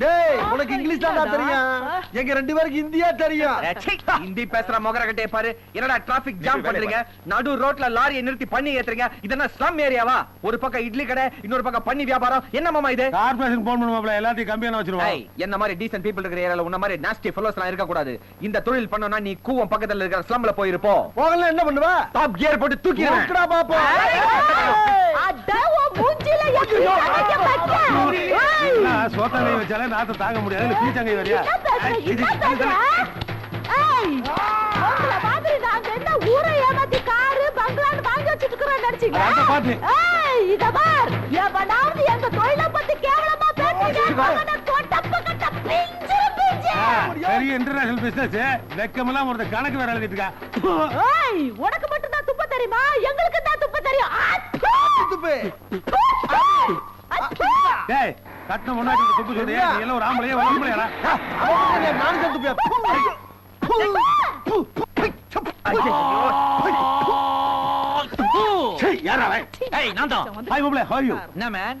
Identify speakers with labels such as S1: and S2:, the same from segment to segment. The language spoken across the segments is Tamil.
S1: டேய், உனக்கு இங்கிலீஷ் தான்டா தெரியும். எங்க ரெண்டு பேருக்கு ஹிந்தியா தெரியும்.
S2: ஹிந்தி பேசுற மொகர கட்டே பாரு. என்னடா டிராபிக் ஜாம் பண்றீங்க? நடு ரோட்ல லாரியை நிறுத்தி பண்ணி ஏத்துறீங்க. இதென்ன ஸ்லம் ஏரியாவா ஒரு பக்கம் இட்லி கடை இன்னொரு பக்கம் பண்ணி வியாபாரம். என்ன மாமா இது?
S3: போன் பண்ணுவாப்ல எல்லாத்தையும் கம்பியான
S2: ஏய்,
S3: வச்சிருவோம்.
S2: என்ன மாதிரி டீசன்ட் பீப்பிள் இருக்கிற ஏரியால உன்ன மாதிரி நாஸ்டி ஃபெலோஸ் எல்லாம் இருக்க கூடாது இந்த தொழில் பண்ணனும்னா நீ கூவம் பக்கத்துல இருக்கிற ஸ்லம்ல போயிருப்போ.
S1: போகல என்ன பண்ணுவ?
S2: டாப் கியர் போட்டு தூக்கிடுவேன்.
S1: தூக்குடா பாப்போம்
S3: வச்சாலே நாத்த தாங்க முடியாது பீச்சாங்கை வரியா அதான் பாத்து. பெரிய இன்டர்நேஷனல் பிசினஸ் வெக்கமெல்லாம் ஒரு கணக்கு வேற எழுதிட்டு இருக்கா
S4: உனக்கு மட்டும் தான் துப்ப தெரியுமா எங்களுக்கு தான் துப்ப தெரியும்
S1: துப்பு.
S3: டேய் கட்டின முன்னாடி துப்பு சொல்றியா நீ எல்லாம் ஒரு ஆம்பளையா ஒரு ஆம்பளையாடா
S1: அவன் என்ன நானும் தான் துப்பியா? பு, பு, பு, பு, சப்பு. சீ, யாரா?
S5: ஏய் நான் தான்.
S3: ஹாய் மாப்ள ஹவ் யூ
S5: என்ன மேன்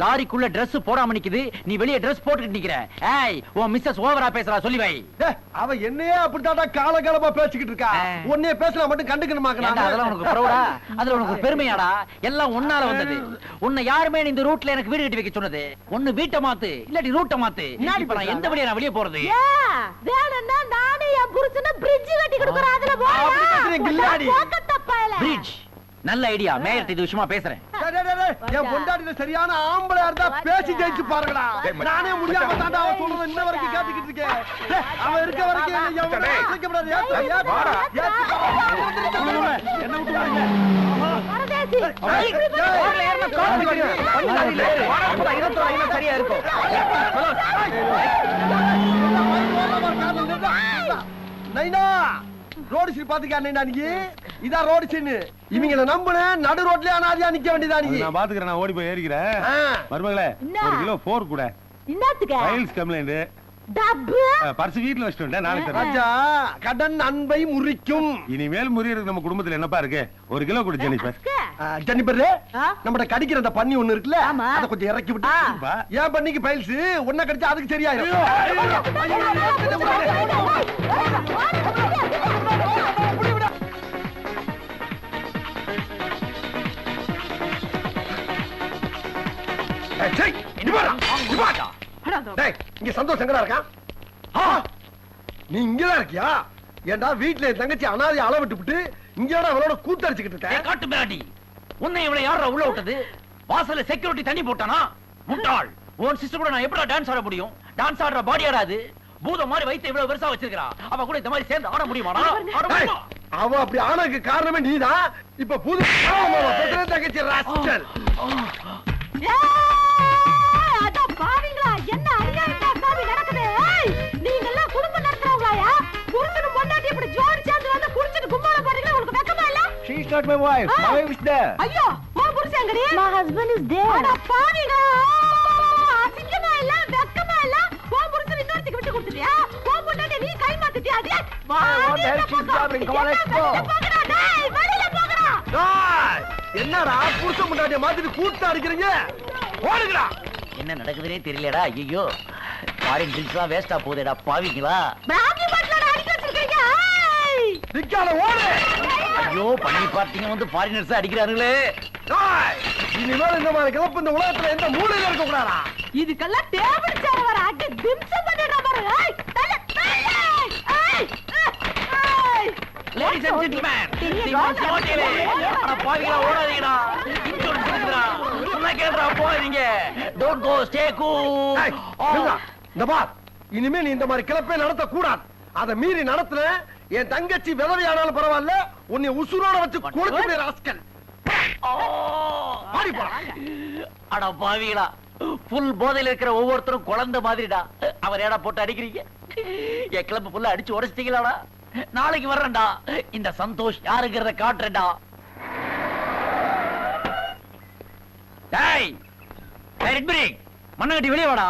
S5: லாரிக்குள்ள Dress போடாம நிக்குது. நீ வெளிய Dress போட்டுட்டு நிக்கிற. ஏய் உன் மிஸ்ஸஸ் ஓவரா பேசுறா சொல்லி வை
S1: டேய், அவ என்னையே அப்படித்தான்டா காலகாலமா பேசிக்கிட்டு இருக்கா. உன்னைய பேசலாம் மட்டும்
S5: ஏன்டா,
S1: கண்டுக்கணுமாக்கணும்
S5: அதெல்லாம் உனக்கு ப்ரௌடா அதுல உனக்கு பெருமையாடா? எல்லாம் உன்னால வந்தது. உன்னை யாருமே இந்த ரூட்ல எனக்கு வீடு கட்டி வைக்க சொன்னது. ஒண்ணு வீட்டை மாத்து இல்லாட்டி ரூட்டை மாத்து. இப்ப நான் எந்த வழியா நான் வெளிய போறது?
S4: வேணும்னா நானே என் புருஷனை பிரிட்ஜ் கட்டி கொடுக்குறேன் அதுல தப்பாயில
S5: பிரிட்ஜ் நல்ல ஐடியா மேயர்ட்ட இது விஷயமா பேசுறேன்.
S1: என் பொண்டாட்டில சரியான ஆம்பளையா இருந்தா பேசி ஜெயிச்சு பாருங்கடா நானே முடியாம தாண்டா அவன் சொல்றத இன்ன வரைக்கும் கேட்டுக்கிட்டு இருக்கேன் அவன் இருக்க வரைக்கும் என்னை எவனும் அசைக்கக்கூடாது. ஏத்து, ஏத்து, ஏத்து,
S3: மாப்ள, என்ன விட்டு வாங்க
S4: பரதேசி
S1: டேய், டேய்,
S2: சரியா இருக்கும்
S1: நைனா ரோடு சீன் பாத்துக்கா நைனா நீ இதான் ரோடு சீன் இவங்கள நம்புனேன் நடு ரோட்லயே அனாதியா நிக்க வேண்டியதா நீ?
S3: நான் பாத்துக்கிறேன் நான் ஓடி போய் ஏறிக்கிறேன். மருமகளே? ஒரு கிலோ போர் கூட.
S4: என்னத்துக்கு
S3: ஃபைல்ஸ் கம்ப்ளைண்ட்
S4: டப்பு.
S3: பர்ஸ் வீட்ல வச்சுட்டு வந்தேன் நாளைக்கு
S1: ராஜா கடன் அன்பை முறிக்கும்.
S3: இனிமேல் முறியறது நம்ம குடும்பத்துல என்னப்பா இருக்கு? ஒரு கிலோ கொடு ஜெனிஃபர்
S1: ஆ, ஜெனிபர் நம்மட கடிக்கிற அந்த பன்னி ஒண்ணு இருக்குல்ல. அத கொஞ்சம் இறக்கி விட்டு. ஏன் பண்ணிக்கு பைல்ஸ் உன்ன கடிச்சா அதுக்கு சரியாயிரும். டேய், இங்க சந்தோஷம் எங்கடா இருக்கான்? ஆ, நீ இங்கதான் இருக்கியா? ஏன்டா வீட்டுல என் தங்கச்சி அனாதை அள விட்டு விட்டு இங்கடா அவளோட கூத்தடிச்சுக்கிட்டு இருக்க?
S5: காட்டு மிராட்டி உன்னை இவளை யாரா உள்ள விட்டது? வாசல்ல செக்யூரிட்டி தண்ணி போட்டானா? முட்டாள். உன் சிஸ்டர் கூட நான் எப்படா டான்ஸ் ஆட முடியும்? டான்ஸ் ஆடுற பாடி ஆடாது பூதம் மாதிரி வைத்து இவ்வளவு பெருசா வச்சிருக்கா அவ கூட இந்த மாதிரி சேர்ந்து ஆட முடியுமா?
S1: அவ அப்படி ஆனதுக்கு காரணமே நீதான். இப்ப புது தங்கச்சி ராஸ்கல்
S4: இல்ல?
S1: Not my wife.
S4: Ah.
S1: My wife is there.
S4: ஐயோ, உன் புருஷன் எங்கடி? அட பாவிங்களா, அசிங்கமா இல்ல, வெக்கமா இல்ல? உன் புருஷன் இன்னொருத்திக்கு விட்டு கொடுத்துட்டியா? உன் பொண்டாட்டியை நீ கை மாத்திட்டியா? அடியே, வா,
S1: what the hell
S4: வெளியில
S1: she's
S4: போங்க.
S1: doing? Come on, let's
S4: என்ன
S1: go.
S4: வெளியில போங்கடா, டேய், வெளியில போங்கடா.
S1: டேய், என்னடா புருஷன் முன்னாடிய மாத்திட்டு கூத்து அடிக்கிறீங்க ஓடுங்கடா
S5: என்ன நடக்குதுன்னே தெரியலடா ஐயோ ஃபாரின் ட்ரிங்க்ஸ்லாம் வேஸ்டா போகுதேடா பாவிங்களா
S4: வச்சிருக்கீங்க ஏய்!
S1: நிக்காத ஓடு!
S5: ஐயோ பண்ணி பார்ட்டிங்க வந்து ஃபாரினர்ஸ் அடிக்கிறானுங்களே
S1: டேய், இனிமேல் இந்த மாதிரி கிளப்பு இந்த உலகத்துல எந்த மூலையில இருக்க கூடாதா?
S4: இதுக்கெல்லாம் டேபிள் சேர் வர அடி திம்சம் பண்ணிடுற பாரு. ஏய் தல தல ஏய் ஏய்!
S5: லேடிஸ் அண்ட் ஜென்டில்மேன் சீக்கிரம் ஓட்டிலே அட பாவிங்களா ஓடாதீங்கடா. இன்சூரன்ஸ் இருக்குடா சொன்னா கேளுடா போறீங்க டோன்ட் கோ ஸ்டே கூல்.
S1: இந்த பார் இனிமே நீ இந்த மாதிரி கிளப்பே நடத்த கூடாது அதை மீறி நடத்துன என் தங்கச்சி விதவையானாலும் பரவாயில்ல உன்னை உசுரோட வச்சு கொளுத்து ராஸ்கல்.
S5: அட பாவிகளா புல் போதையில இருக்கிற ஒவ்வொருத்தரும் குழந்தை மாதிரிடா. அவர் ஏடா போட்டு அடிக்கிறீங்க? என் கிளம்பு ஃபுல்லா அடிச்சு உடைச்சிட்டீங்களாடா? நாளைக்கு வர்றேன்டா. இந்த சந்தோஷ் யாருங்கிறத காட்டுறேன்டா. டேய் மண்ணகட்டி வெளியே வாடா.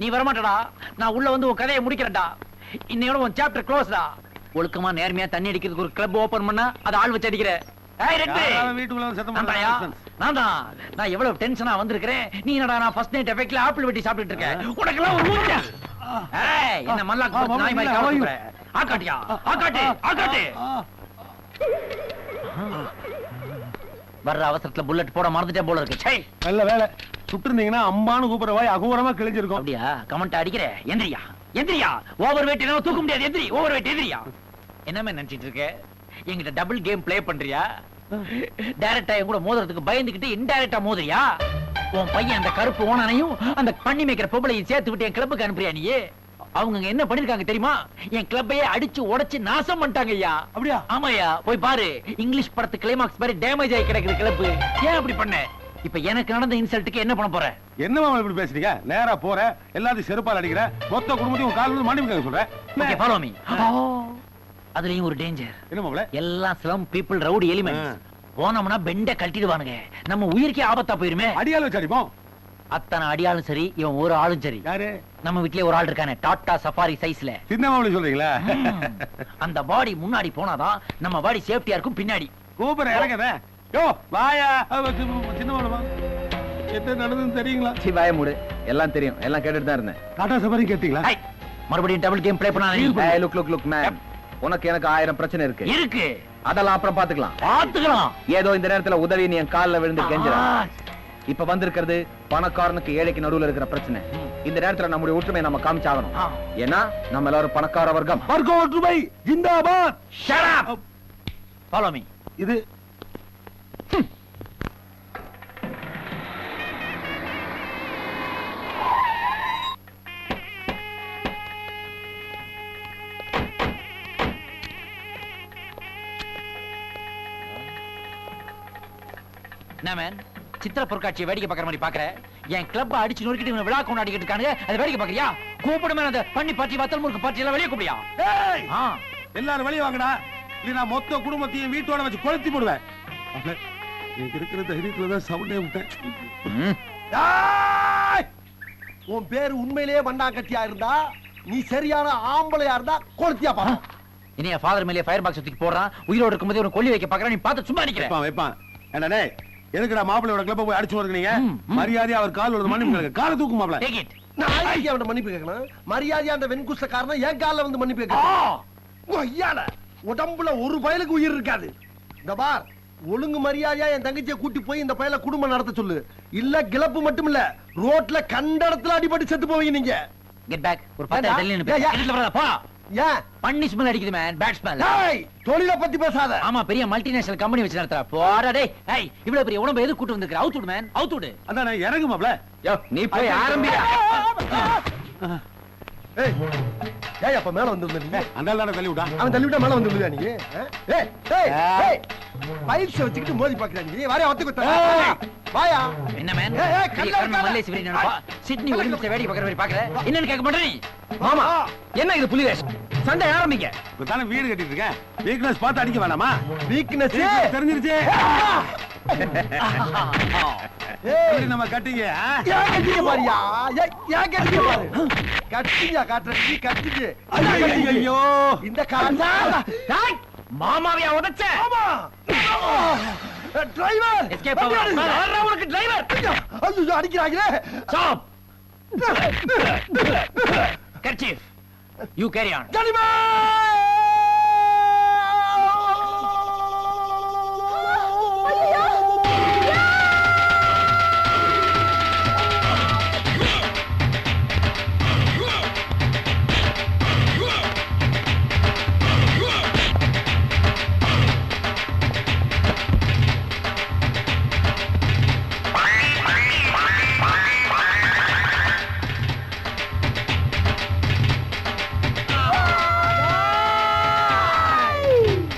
S5: நீ வரமாட்டடா. நான் உள்ள வந்து உன் கதையை முடிக்கிறேன்டா. இன்னையோட உன் சாப்டர் க்ளோஸ்டா ஒழுக்கமா நேர்மையா தண்ணி அடிக்கிறதுக்கு ஒரு கிளப் ஓபன் பண்ணா அதை ஆள் வச்சு அடிக்கிற. நான் எவ்வளவு டென்ஷனா வந்திருக்கிறேன். நீ என்னடா நான் ஃபர்ஸ்ட் நைட் எஃபெக்ட்ல ஆப்பிள் வெட்டி சாப்பிட்டுட்டு இருக்கேன். உனக்கெல்லாம் ஒரு ஏய் என்ன நாய் மாதிரி? ஆக்காட்டியா? ஆக்காட்டு ஆக்காட்டு! வர்ற அவசரத்துல புல்லட் போட மறந்துட்டேன் போல இருக்கு. ச்சே!
S3: நல்ல வேலை. சுட்டு இருந்தீங்கன்னா அம்மானு கூப்பிடுற வாய் அகோரமா கிழிஞ்சிருக்கும்.
S5: அப்படியா? கமெண்ட் அடிக்கிற? எந்திரியா? எந்திரியா ஓவர் வெயிட் என்ன தூக்க முடியாது எந்திரி ஓவர் வெயிட் எந்திரியா என்னமே நினைச்சிட்டு இருக்க? என்கிட்ட டபுள் கேம் ப்ளே பண்றியா? டைரக்டா என் கூட மோதுறதுக்கு பயந்துகிட்டு இன்டைரக்டா மோதுறியா? உன் பையன் அந்த கருப்பு ஓனானையும் அந்த பண்ணி மேய்க்கிற பொம்பளையும் சேர்த்து விட்டு என் கிளப்புக்கு அனுப்புறியா நீ? அவங்க என்ன பண்ணிருக்காங்க தெரியுமா? என் கிளப்பையே அடிச்சு உடைச்சு நாசம் பண்ணிட்டாங்க ஐயா.
S3: அப்படியா?
S5: ஆமாயா போய் பாரு. இங்கிலீஷ் படத்து கிளைமாக்ஸ் மாதிரி டேமேஜ் ஆகி கிடக்குது கிளப்பு ஏன் அப்படி பண்ண? இப்ப எனக்கு நடந்த இன்சல்ட்டுக்கு என்ன பண்ண போற?
S3: என்ன மாமா இப்படி பேசுறீங்க? நேரா போற எல்லாத்தையும் செருப்பால் அடிக்கிற மொத்த குடும்பத்தையும் கால் வந்து மன்னிப்பு சொல்றேன்?
S5: Follow me. அதுலயும் ஒரு டேஞ்சர்
S3: என்ன மாப்பிள?
S5: எல்லாம் ஸ்லம் பீப்புள் ரவுடி எலிமெண்ட்ஸ் போனோம்னா பெண்ட கழட்டிடுவானுங்க. நம்ம உயிருக்கே ஆபத்தா போயிருமே.
S3: அடியால வச்சு அடிப்போம்.
S5: அத்தனை அடியாலும் சரி இவன் ஒரு ஆளும் சரி.
S3: யாரு?
S5: நம்ம வீட்லயே ஒரு ஆள் இருக்கானே டாடா சஃபாரி சைஸ்ல.
S3: சின்ன மாப்பிள சொல்றீங்களா?
S5: அந்த பாடி முன்னாடி போனாதான் நம்ம பாடி சேஃப்டியா இருக்கும் பின்னாடி.
S3: கூப்பிடுற இறங்கத யோ வாயா. அவ சி- சின்ன மாப்பிளமா என்ன நடந்ததுன்னு தெரியுங்களா?
S2: சி வாய மூடு. எல்லாம் தெரியும். எல்லாம் கேட்டுட்டு தான் இருந்தேன்.
S3: டாடா சபாரி கேட்டீங்களா?
S5: ஐ, மறுபடியும் டபுள் கேம் ப்ளே பண்ணா.
S2: ஏய் லுக் லுக் லுக் மேம் உனக்கு எனக்கு ஆயிரம் பிரச்சனை இருக்கு.
S5: இருக்கு.
S2: அதெல்லாம் அப்புறம் பாத்துக்கலாம்
S5: பாத்துக்கலாம்
S2: ஏதோ இந்த நேரத்துல உதவி நீ என் கால்ல விழுந்து கெஞ்சுற.
S5: ஆ,
S2: இப்ப வந்திருக்கிறது பணக்காரனுக்கு ஏழைக்கு நடுவுல இருக்கிற பிரச்சனை. இந்த நேரத்துல நம்முடைய ஒற்றுமையை நம்ம காமிச்சாகணும். ஏன்னா நம்ம எல்லாரும் பணக்கார வர்க்கம்.
S3: வர்க்க ஒற்றுமை. ஜிந்தாபாத். இது
S5: என்ன மேன் சித்திர பொருட்காட்சியை வேடிக்கை பார்க்குற மாதிரி பாக்குற என் கிளப் அடிச்சு நொறுக்கிட்டு இவங்க விழா கொண்டாடிக்கிட்டு இருக்கானுங்க. அதை வேடிக்கை பாக்குறியா கூப்பிடுமே அந்த பண்ணி பாட்டி வத்தல் முறுக்கு பாட்டி எல்லாம் வெளியே கூப்பிடியா?
S3: ஏய்!
S5: ஆ.
S3: எல்லாரும் வெளிய வாங்கடா. இல்ல நான் மொத்த குடும்பத்தையும் வீட்டோட வச்சு கொளுத்தி போடுவேன். எனக்கு இருக்கிற தைரியத்துல தான் சவுண்டே விட்டேன்!
S1: உன் பேரு உண்மையிலேயே மண்ணாங்கட்டியா இருந்தா நீ சரியான ஆம்பளையா இருந்தா கொளுத்தியா பா.
S5: இனி என் ஃபாதர் மேலே ஃபயர் பாக்ஸ் தூக்கி போடுறான். உயிரோடு இருக்கும்போது ஒரு கொல்லி வைக்க பாக்குறான் நீ பார்த்து சும்மா நிக்கிற.
S3: வைப்பான் வைப்பான். என்ன டேய் எதுக்குடா மாப்பிள்ளையோட கிளப்ப போய் அடிச்சு வருகிறீங்க. மரியாதையா அவர் கால் விழுது மன்னிப்பு காலை தூக்கு மாப்பிள
S5: டேக் இட்
S1: நான் ஐயா அவன் மன்னிப்பு கேட்கணும்? மரியாதையா அந்த வெண்குஷ்டக்காரன் என் கால்ல வந்து மன்னிப்பு
S5: ஆ.
S1: கேட்கணும் ஐயால உடம்புல ஒரு பயலுக்கு உயிர் இருக்காது. இந்த பார் ஒழுங்கு மரியாதையா என் தங்கச்சியை கூட்டி போய் இந்த பயல குடும்பம் நடத்த சொல்லு. இல்ல கிளப்பு மட்டும் இல்ல ரோட்ல கண்ட இடத்துல அடிபட்டு செத்து போவீங்க நீங்க.
S5: கெட் பேக் ஒரு பத்து
S1: ஏன்?
S5: பண்ணி ஸ்மெல் அடிக்குது மேன் பேட் ஸ்மெல்
S1: ஏய், தொழிலை பத்தி பேசாத.
S5: ஆமா பெரிய மல்டிநேஷனல் கம்பெனி வச்சு நடத்துறா. போடா டேய். ஏய் இவ்வளவு பெரிய உடம்பு எது கூட்டு வந்திருக்கிற? அவுட் விடு மேன் அவுட் விடு
S3: அதான் நான் இறங்கு மாப்பிள
S2: யோ, நீ போய் ஆரம்பிடா.
S1: ஏய் ஏய் அப்ப மேல வந்து நீ
S3: அந்த ஆள் தள்ளி விட்டா
S1: அவன் தள்ளி விட்டா மேல வந்து விழுதா நீ? ஆ? ஏய் ஏய். ஏய் பைல்ஸ் வச்சுக்கிட்டு மோதி பாக்குறா நீ வாரியா ஒத்து குத்த. வாயா.
S5: என்ன மேன்
S1: ஏய், கல்லா
S5: வெறி நினைப்பா சிட்னி ஒரு நிமிஷம் வேடிக்கை பார்க்குற மாதிரி பாக்குற என்னன்னு கேட்க மாட்டே நீ.
S2: மாமா என்ன இது புலிவேஷ் சண்டை ஆரம்பிங்க.
S3: தானே வீடு கட்டிட்டு இருக்கேன். வீக்னஸ் பார்த்து அடிக்க வேணாமா?
S1: வீக்னஸ்
S3: தெரிஞ்சிருச்சு.
S1: ஏய்
S3: எப்படி நம்ம கட்டிங்க?
S1: ஏன் கட்டிங்க பாரியா. ஏன் கட்டிங்க பாரு? கட்டிங்க கட்டிங்க
S3: ஐயோ
S1: இந்த காலத்தா
S5: மாமாவையா உதச்ச?
S1: ஆமா. டிரைவர்
S5: Escape ஆகலாம். வர்றா உனக்கு டிரைவர்
S1: ஐயோ அடிக்கிறாங்களே.
S5: Stop kerchief you carry on
S1: ஜனிமே